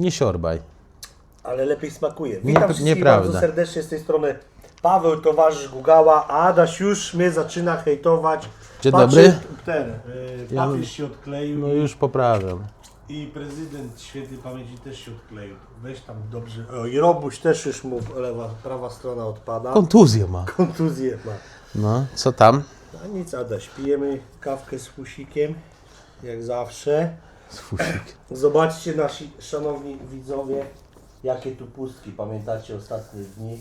Nie siorbaj. ale lepiej smakuje. Nie- Witam wszystkich nieprawda. bardzo serdecznie z tej strony. Paweł, towarzysz Gugała, a Adaś już mnie zaczyna hejtować. Dzień Patrzy- dobry. Ten, y, Ja- papież się odkleił No już poprawiam. i prezydent świętej pamięci też się odkleił. Weź tam dobrze. O, I Robuś też już mu lewa, prawa strona odpada. Kontuzję ma. Kontuzję ma. No, co tam? A nic, Adaś, pijemy kawkę z fusikiem, jak zawsze. Sfusik. Zobaczcie nasi szanowni widzowie, jakie tu pustki. Pamiętacie ostatnie dni?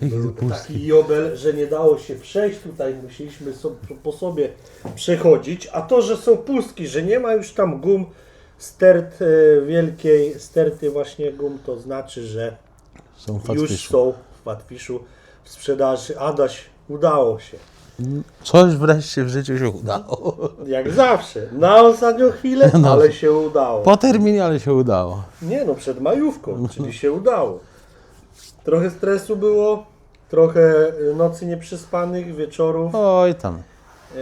Jakie Był pustki. taki jobel, że nie dało się przejść tutaj, musieliśmy so, po sobie przechodzić, a to, że są pustki, że nie ma już tam gum stert e, wielkiej, sterty właśnie gum, to znaczy, że Są już fatwiszu. są w Fatfiszu w sprzedaży. Adaś, udało się. Coś wreszcie w życiu się udało. Jak zawsze. Na ostatnią chwilę, No. ale się udało. Po terminie, ale się udało. Nie no, przed majówką, czyli się udało. Trochę stresu było, trochę y, nocy nieprzespanych, wieczorów. Oj tam. E,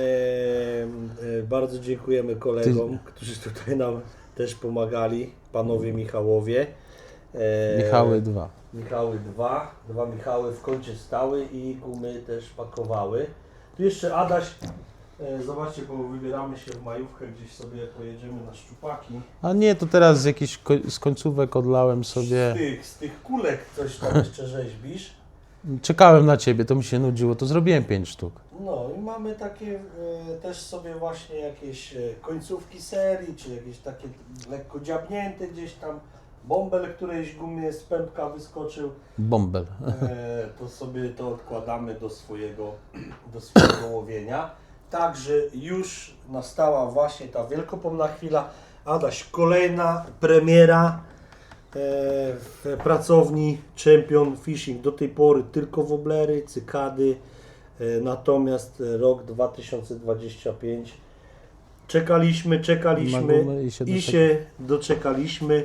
e, bardzo dziękujemy kolegom, którzy tutaj nam też pomagali, panowie Michałowie. E, Michały dwa. Michały dwa, dwa Michały w kącie stały i gumy też pakowały. Jeszcze Adaś, e, zobaczcie, bo wybieramy się w majówkę, gdzieś sobie pojedziemy na szczupaki. A nie, to teraz z jakichś ko- z końcówek odlałem Z sobie. tych, z tych kulek coś tam jeszcze rzeźbisz. Czekałem na ciebie, to mi się nudziło, to zrobiłem pięć sztuk. No i mamy takie e, też sobie właśnie jakieś e, końcówki serii, czy jakieś takie lekko dziabnięte gdzieś tam. Bąbel którejś gumie z pępka wyskoczył, Bąbel. e, to sobie to odkładamy do swojego, do swojego łowienia. Także już nastała właśnie ta wielkopomna chwila. Adaś, kolejna premiera e, w pracowni Champion Fishing. Do tej pory tylko woblery, cykady. E, Natomiast rok 2025 czekaliśmy, czekaliśmy i się i doczek- się doczekaliśmy.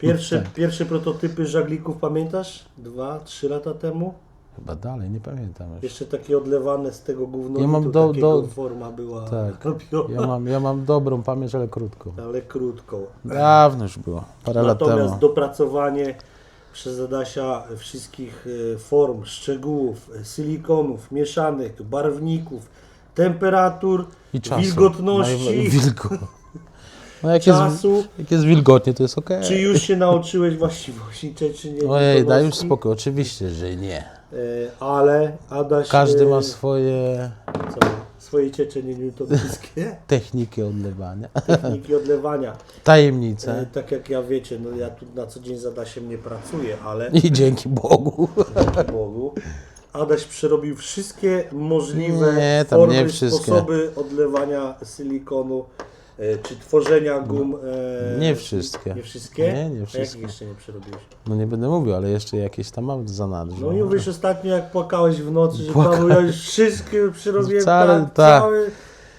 Pierwsze, No tak. pierwsze prototypy żaglików pamiętasz? Dwa, trzy lata temu? Chyba dalej, nie pamiętam już. Jeszcze takie odlewane z tego gówno. Ja mam to do- do- forma była Tak. robiona, Ja mam, ja mam dobrą pamięć, ale krótką. ale krótką. Dawno już było, parę lat Natomiast temu. dopracowanie przez Adasia wszystkich e, form, szczegółów, e, silikonów, mieszanych, barwników, temperatur, wilgotności, Naj- Wilgo. No jak jest, czasu. jak jest wilgotnie, to jest okej. Czy już się nauczyłeś właściwości, czy, czy nie? Ojej, daj już spokój, oczywiście, że nie. E, Ale Adaś... Każdy e, ma swoje co, swoje cieczenie newtońskie, techniki odlewania, techniki odlewania. E, tajemnice. tak jak ja wiecie, no ja tu na co dzień z Adasiem nie pracuję, ale I dzięki Bogu. dzięki Bogu Adaś przerobił wszystkie możliwe Nie, tam formy, nie wszystkie. sposoby odlewania silikonu czy tworzenia gum. e, Nie wszystkie. Nie wszystkie? Nie, nie A wszystkie. jakich jeszcze nie przerobiłeś? No nie będę mówił, ale jeszcze jakieś tam mam w zanadrzu. No i mówisz ostatnio jak płakałeś w nocy, że. Paweł, ja już wszystkie przerobiłem, Wcale tak, tak. Cały,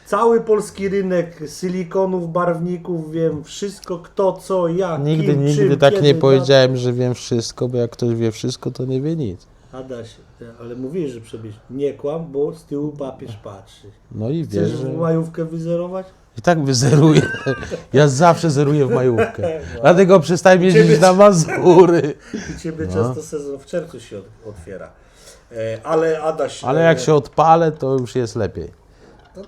cały polski rynek silikonów, barwników, wiem wszystko, kto, co, jak, Nigdy, kim, nigdy czym, tak kiedy, nie na- powiedziałem, że wiem wszystko, bo jak ktoś wie wszystko, to nie wie nic. Adaś, ale mówisz, że przebież nie kłam, bo z tyłu papież patrzy. No i Chcesz wiesz, że... majówkę wyzerować? I tak wyzeruję. Ja zawsze zeruję w majówkę. Dlatego przestałem jeździć Ciebie- na Mazury. I ciebie No. często sezon w czerwcu się otwiera. E, ale Adaś... Ale e, jak się odpalę, to już jest lepiej. no,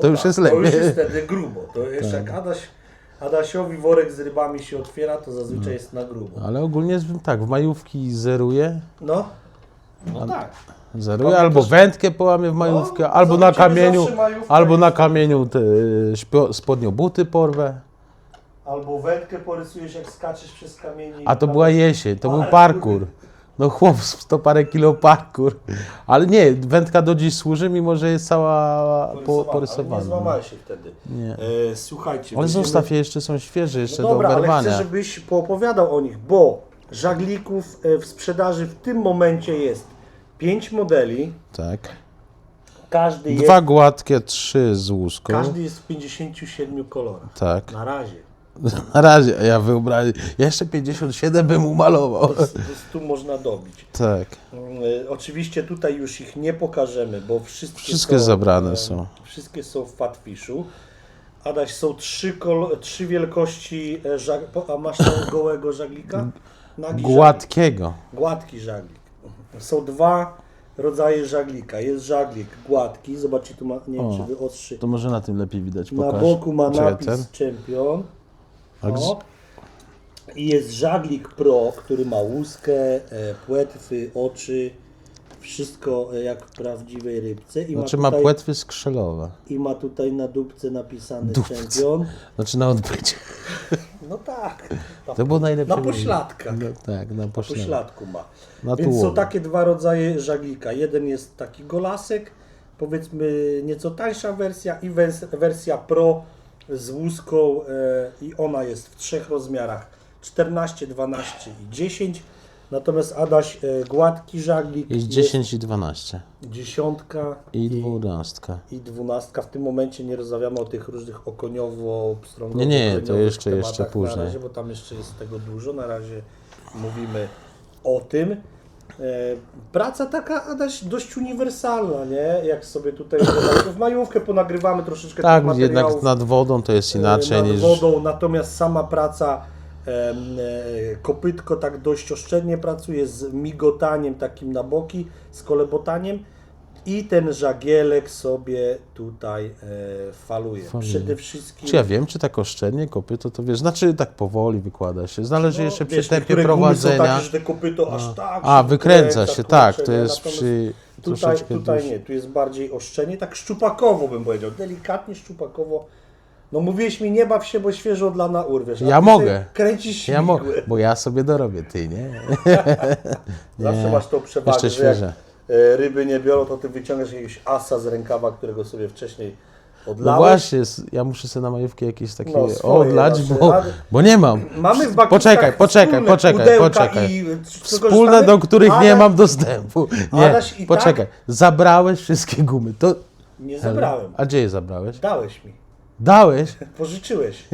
to już jest To już lepiej. jest wtedy grubo. To jeszcze jak Adaś, Adasiowi worek z rybami się otwiera, to zazwyczaj jest na grubo. Ale ogólnie tak, w majówki zeruję, No, no tak. Zeruję, Mamy albo wędkę połamię w majówkę, No, albo na ciebie kamieniu, zawsze albo na jest- kamieniu te śpio- spodnio buty porwę. Albo wędkę porysujesz jak skaczesz przez kamienie. i A to tam- była jesień, to był Parkour. parkour. No chłop, 100 parę kilo parkour. Ale nie, wędka do dziś służy, mimo że jest cała po, porysowana. Ale Nie porysowana. złamałeś się wtedy. Nie. E, słuchajcie. Ale będziemy- zostaw je, jeszcze są świeże, jeszcze No do dobra, ale oberwania. chcę, żebyś poopowiadał o nich, bo żaglików e, w sprzedaży w tym momencie jest 5 modeli. Tak. Każdy jest, Dwa gładkie, trzy z łuską. każdy jest w 57 kolorach. Tak. Na razie. Na razie, ja wyobraź, ja jeszcze 57 bym umalował. To, to tu można dobić. Tak. E, oczywiście tutaj już ich nie pokażemy, bo wszystkie, Wszystkie są, zabrane e, są. Wszystkie są w Fatfishu. Adaś, są trzy, kol- trzy wielkości, e, żag- po- a masz tam gołego żaglika? Nagi Gładkiego. żaglik. Gładki żaglik. Są dwa rodzaje żaglika. Jest żaglik gładki, zobaczcie tu ma, nie wiem O, czy wyostrzy. To może na tym lepiej widać. Na Pokaż. boku ma Czekaj, napis ten. Champion. A gdzie- O. I jest żaglik Pro, który ma łuskę, e, płetwy, oczy, wszystko e, jak w prawdziwej rybce. I, Znaczy ma, ma tutaj, płetwy skrzelowe. I ma tutaj na dupce napisane Dupce. Champion. Znaczy na odbycie. No tak. Na, To było najlepsze. na pośladkach. No, tak, na Na pośladkach. pośladku ma. Na Więc są takie dwa rodzaje żaglika. Jeden jest taki golasek, powiedzmy nieco tańsza wersja i wers- wersja Pro z łuską e, i ona jest w trzech rozmiarach 14, 12 i 10. Natomiast Adaś e, gładki żaglik Jest 10 i 12. dziesiątka I dwunastka. i dwunastka. W tym momencie nie rozmawiamy o tych różnych okoniowo pstrągowo Nie, nie, to okoniowych jeszcze- jeszcze tematach później. Na razie, bo tam jeszcze jest tego dużo. Na razie mówimy o tym. E, Praca taka, Adaś, dość uniwersalna, nie? Jak sobie tutaj w majówkę ponagrywamy troszeczkę Tak, jednak nad wodą to jest inaczej nad niż... wodą, natomiast sama praca e, kopytko tak dość oszczędnie pracuje z migotaniem takim na boki, z kolebotaniem i ten żagielek sobie tutaj e, faluje. Faluje. Przede wszystkim Czy ja wiem, czy tak oszczędnie kopyto, to wiesz, znaczy tak powoli wykłada się. Zależy jeszcze przy No, tempie prowadzenia. takie, że te kopyto aż tak A, wykręca się, tak, to jest Natomiast przy Tutaj, tutaj nie, tu jest bardziej oszczędnie, tak szczupakowo bym powiedział, delikatnie szczupakowo. No mówiłeś mi, nie baw się, bo świeżo dla na urwiesz. a Ja ty mogę. sobie Kręcisz Ja mogę, śmigły. bo ja sobie dorobię, ty nie? Zawsze masz tą przewagę, Jeszcze że jak świeże. e, ryby nie biorą, to ty wyciągasz jakiegoś asa z rękawa, którego sobie wcześniej No odlałeś. właśnie, s- ja muszę sobie na majówkę jakieś takie No, swoje odlać, nasze, bo, ale- bo nie mam. Mamy w Poczekaj, poczekaj, wspólne poczekaj, pudełka poczekaj. I Wspólne, do których nie mam dostępu. Nie, Adaś i poczekaj. Zabrałeś wszystkie gumy. To... Nie zabrałem. A gdzie je zabrałeś? Dałeś mi. Dałeś? Pożyczyłeś.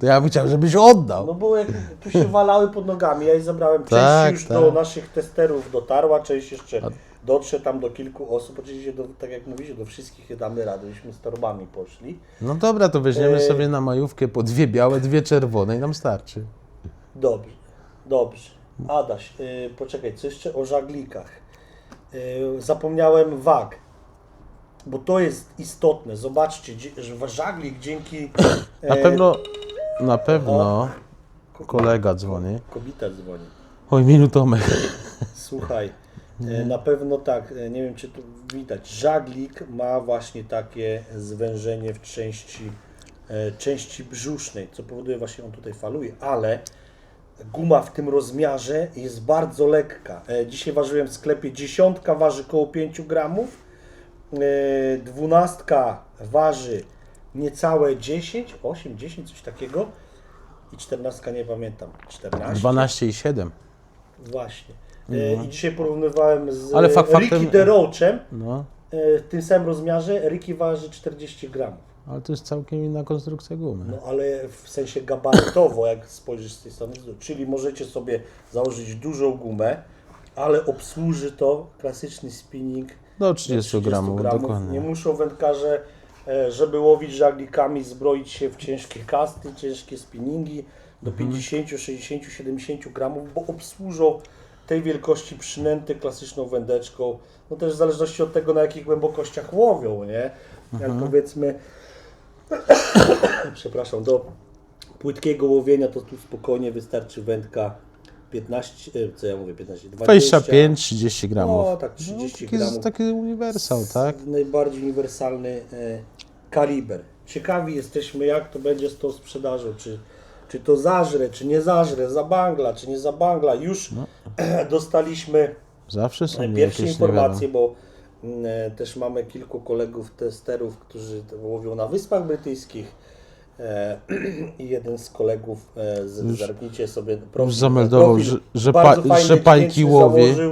To ja bym chciał, żebyś oddał. No bo jak tu się walały pod nogami, ja je zabrałem. Część Tak, już tak. do naszych testerów dotarła, część jeszcze dotrze tam do kilku osób. Oczywiście, do, tak jak mówicie, do wszystkich damy radę, byśmy z torbami poszli. No dobra, to weźmiemy Ej. sobie na majówkę po dwie białe, dwie czerwone i nam starczy. Dobrze, dobrze. Adaś, y, poczekaj, co jeszcze o żaglikach? Y, zapomniałem wag, bo to jest istotne. Zobaczcie, że żaglik dzięki... Na e, pewno, na pewno kolega dzwoni. Kobieta dzwoni. Oj, minutomek. Słuchaj, e, na pewno tak, e, nie wiem czy tu widać, żaglik ma właśnie takie zwężenie w części, części brzusznej, co powoduje właśnie on tutaj faluje, ale guma w tym rozmiarze jest bardzo lekka. Dzisiaj ważyłem w sklepie, dziesiątka waży około 5 gramów, dwunastka waży niecałe 10, 8, 10, coś takiego i czternastka nie pamiętam, 14? 12 i 7. Właśnie. E, I dzisiaj porównywałem z Ale fakt Ricky faktem- the Roachem No, e, w tym samym rozmiarze. Ricky waży 40 gramów. ale to jest całkiem inna konstrukcja gumy. No ale w sensie gabarytowo, jak spojrzysz z tej strony, czyli możecie sobie założyć dużą gumę, ale obsłuży to klasyczny spinning Do 30 gramów, Nie dokładnie. muszą wędkarze, e, żeby łowić żaglikami, zbroić się w ciężkie kasty, ciężkie spinningi do Mhm. 50, 60, 70 gramów, bo obsłużą tej wielkości przynęty klasyczną wędeczką. No też w zależności od tego, na jakich głębokościach łowią, nie? Jak Mhm. powiedzmy, przepraszam, do płytkiego łowienia to tu spokojnie wystarczy wędka 15, e, co ja mówię, 15, 20, 25-30 gramów. No, tak, 30 taki, gramów. Taki uniwersał, tak? Najbardziej uniwersalny e, kaliber. Ciekawi jesteśmy, jak to będzie z tą sprzedażą. Czy, czy to zażre, czy nie zażre, zabangla, czy nie zabangla. Już No. dostaliśmy Zawsze są pierwsze informacje, bo mm, e, też mamy kilku kolegów testerów, którzy łowią na Wyspach Brytyjskich. E, I jeden z kolegów, e, z, zerknijcie sobie profil, zameldował, profil, że- że pa- że łowi. Założył,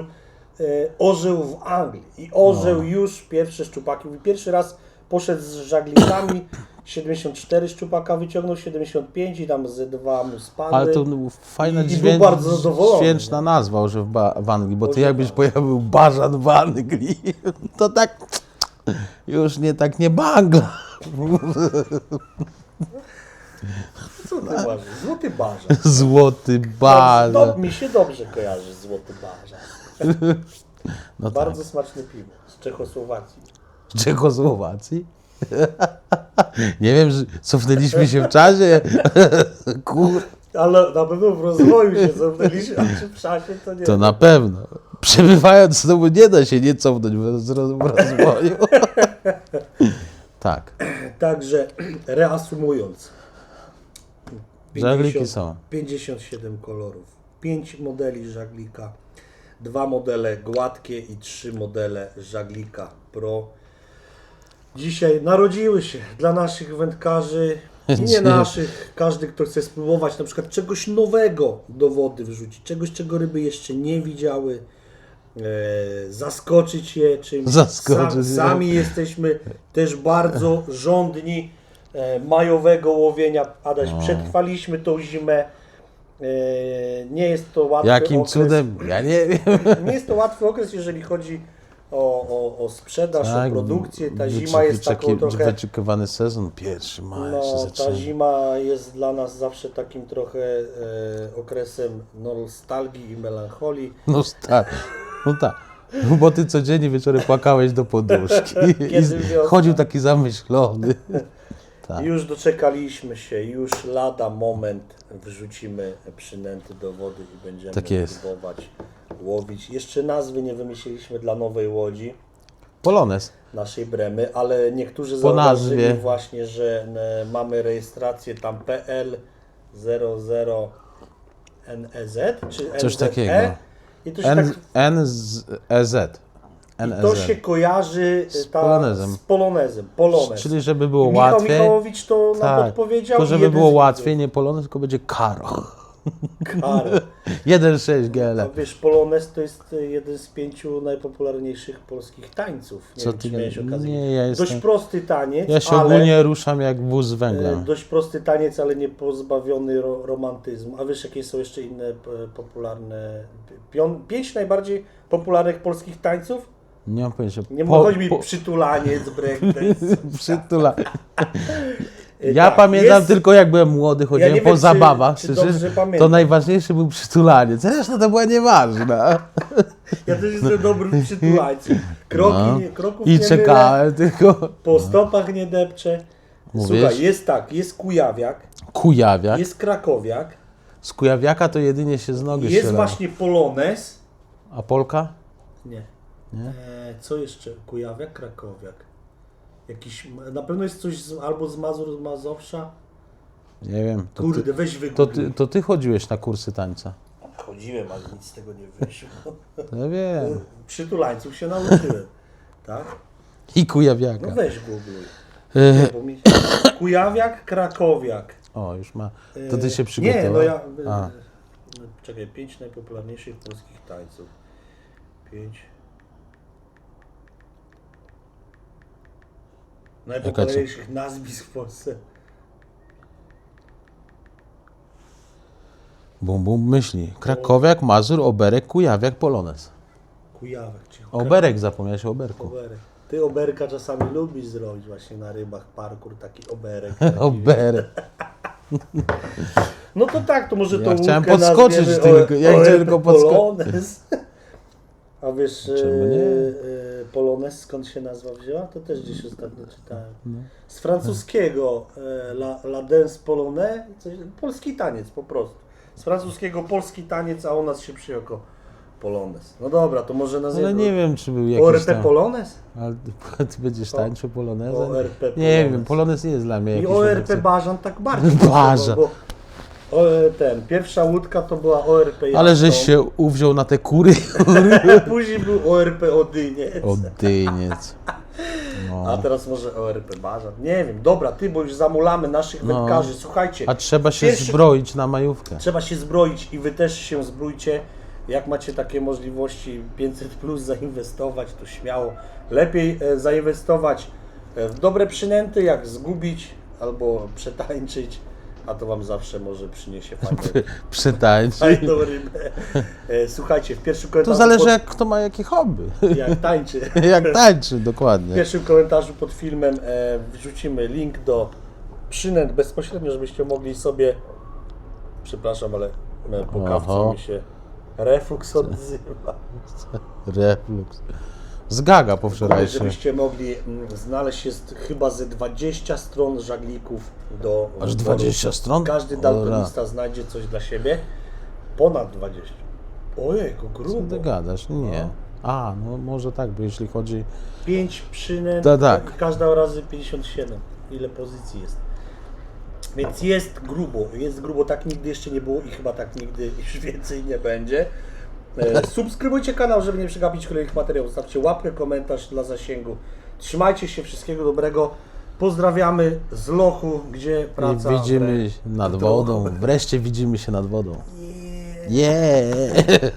e, orzeł w Anglii i orzeł już pierwsze szczupaki. Pierwszy raz poszedł z żaglikami, 74 szczupaka wyciągnął, 75 i tam ze dwa mu spadły. Ale to no, fajna I- i był dźwięk, bardzo zadowolony, dźwięczna nazwa, że w, ba- w Anglii, bo ty Boże, jakbyś tak. pojawił bażan w Anglii, to tak już nie tak nie bangla. Co ty masz? Złoty barza. Złoty Do, bar. mi się dobrze kojarzy złoty barza. No tak. Bardzo smaczne piwo z Czechosłowacji. Czechosłowacji? Nie wiem, że cofnęliśmy się w czasie. Kur... Ale na pewno w rozwoju się cofnęliśmy, a czy w czasie to nie. To na pewno. Przebywając domu nie da się nie cofnąć w roz- w rozwoju. Tak. Także reasumując. Żagliki są. 57 kolorów, 5 modeli żaglika, dwa modele gładkie i trzy modele żaglika Pro. Dzisiaj narodziły się dla naszych wędkarzy i nie naszych. Każdy, kto chce spróbować na przykład czegoś nowego do wody wrzucić, czegoś, czego ryby jeszcze nie widziały, e, zaskoczyć je czymś. Zaskoczyć Sa, je. sami jesteśmy też bardzo żądni majowego łowienia. Adaś, No. przetrwaliśmy tą zimę. E, nie jest to łatwy Jakim okres. cudem? Ja nie wiem. Nie jest to łatwy okres, jeżeli chodzi o, o, o sprzedaż, o produkcję. Ta zima jest taką trochę... Wyczekiwany sezon, pierwszy maja się No, zaczyna. ta zima jest dla nas zawsze takim trochę e, okresem nostalgii i melancholii. No tak. No tak. Bo ty codziennie wieczorem płakałeś do poduszki. I chodził taki zamyślony. Tak. Już doczekaliśmy się, już lada moment wrzucimy przynęty do wody i będziemy Tak jest. próbować łowić. Jeszcze nazwy nie wymyśliliśmy dla nowej łodzi, Polones. naszej bremy, ale niektórzy Po zauważyli nazwie. właśnie, że e, mamy rejestrację tam PL 00 NEZ czy Coś NZE takiego. i to się N, tak N i to się kojarzy Z ta, polonezem. z polonezem. Polonez. Czyli żeby było Michał łatwiej. Michałowicz to nam Tak. podpowiedział. To i żeby było łatwiej, nie Polones, tylko będzie Karo. Karo. 1.6 A GL. wiesz, Polonez to jest e, jeden z pięciu najpopularniejszych polskich tańców. Nie Co wiem, ty miałeś okazję. Nie, ja Dość jestem- prosty taniec, Ja się ale ogólnie ruszam jak wóz z e, węglem. dość prosty taniec, ale nie pozbawiony ro, romantyzmu. A wiesz, jakie są jeszcze inne popularne, pią, pięć najbardziej popularnych polskich tańców? Nie mam pojęcia. Nie Po- chodzi mi po- przytulaniec, breakdance. Przytula. Ja tak, pamiętam jest- tylko jak byłem młody, chodziłem nie po wiem, czy- zabawach, czy pamiętam. to najważniejszy był przytulanie. Reszta to była nieważna. Ja też jestem dobry w przytulańcu. Kroki, No. nie, kroków I nie mylę. czekałem tylko. Po stopach nie depczę. Mówisz? Słuchaj, jest tak, jest Kujawiak, Kujawiak. jest Krakowiak, Z Kujawiaka to jedynie się z nogi jest strzelało. właśnie Polones. A Polka? Nie. Nie? E, co jeszcze? Kujawiak, Krakowiak. Jakiś, na pewno jest coś z, albo z Mazur, z Mazowsza. Nie wiem. To Kurde, ty, weź to, wygubił. ty, to ty chodziłeś na kursy tańca. Chodziłem, ale nic z tego nie wyszło. Ja wiem. Przytulańców się nauczyłem. Tak? I No Kujawiaka. weź googluj. E, Bo mi... Kujawiak, Krakowiak. O, już ma. To ty się E, przygotował. Nie, no ja. A. Czekaj, pięć najpopularniejszych polskich tańców. Pięć. Najpopularniejszych nazwisk w Polsce. Bum, bum, myśli. Krakowiak, Mazur, Oberek, Kujawiak, Polones. Kujawiak czy Oberek, zapomniałeś o Oberku. Oberek. Ty oberka czasami lubisz zrobić właśnie na rybach parkour, taki oberek. taki, Oberek. No to tak, to może Ja to chciałem łódkę podskoczyć nazwiemy tylko, ja chciałem tylko podsko-. A wiesz, nie? e, e, Polones skąd się nazwa wzięła? To też gdzieś ostatnio czytałem. No. Z francuskiego e, la, la dance polonais, coś, polski taniec po prostu. Z francuskiego polski taniec, a u nas się przyjął jako Polones. No dobra, to może nazwiemy Ale nie wiem, czy był jakiś ORP tam... Polones? Ale ty będziesz tańczył polonezem? ORP Nie Polones. wiem, polonez nie jest dla mnie I jakiś ORP. Bażan tak bardziej. Bażan. Bo, o, ten, pierwsza łódka to była ORP Ale żeś się uwziął na te kury. Później był ORP Odyniec. Odyniec. A No. teraz może ORP Bażan. Nie wiem, dobra, ty, bo już zamulamy naszych No. wędkarzy. Słuchajcie, A trzeba się Pierwszy- zbroić na majówkę. trzeba się zbroić i wy też się zbrójcie. Jak macie takie możliwości 500 plus zainwestować, to śmiało. Lepiej e, zainwestować e, w dobre przynęty, jak zgubić albo przetańczyć, a to wam zawsze może przyniesie fajne, Przytańczy. fajną rybę. E, Słuchajcie, w pierwszym komentarzu... To zależy jak kto ma jakie hobby. jak tańczy. Jak tańczy, W dokładnie. pierwszym komentarzu pod filmem e, wrzucimy link do przynęt bezpośrednio, żebyście mogli sobie, przepraszam, ale e, po kawce Oho. mi się reflux odzywa. Reflux. Zgaga po wczorajszym. Żebyście mogli mm, znaleźć jest chyba ze 20 stron żaglików do Aż wyboru. 20 stron? Każdy daltonista znajdzie coś dla siebie. Ponad 20. Ojejku, Co grubo. ty gadasz? Nie. A, no może tak, bo jeśli chodzi... 5 przynęt To tak. każda razy 57. Ile pozycji jest? Więc jest grubo, jest grubo, tak nigdy jeszcze nie było i chyba tak nigdy już więcej nie będzie. E, Subskrybujcie kanał, żeby nie przegapić kolejnych materiałów. Zostawcie łapkę, komentarz dla zasięgu. Trzymajcie się, wszystkiego dobrego. Pozdrawiamy z lochu, gdzie I praca. widzimy wre- nad wodą. Wreszcie widzimy się nad wodą. Yeah!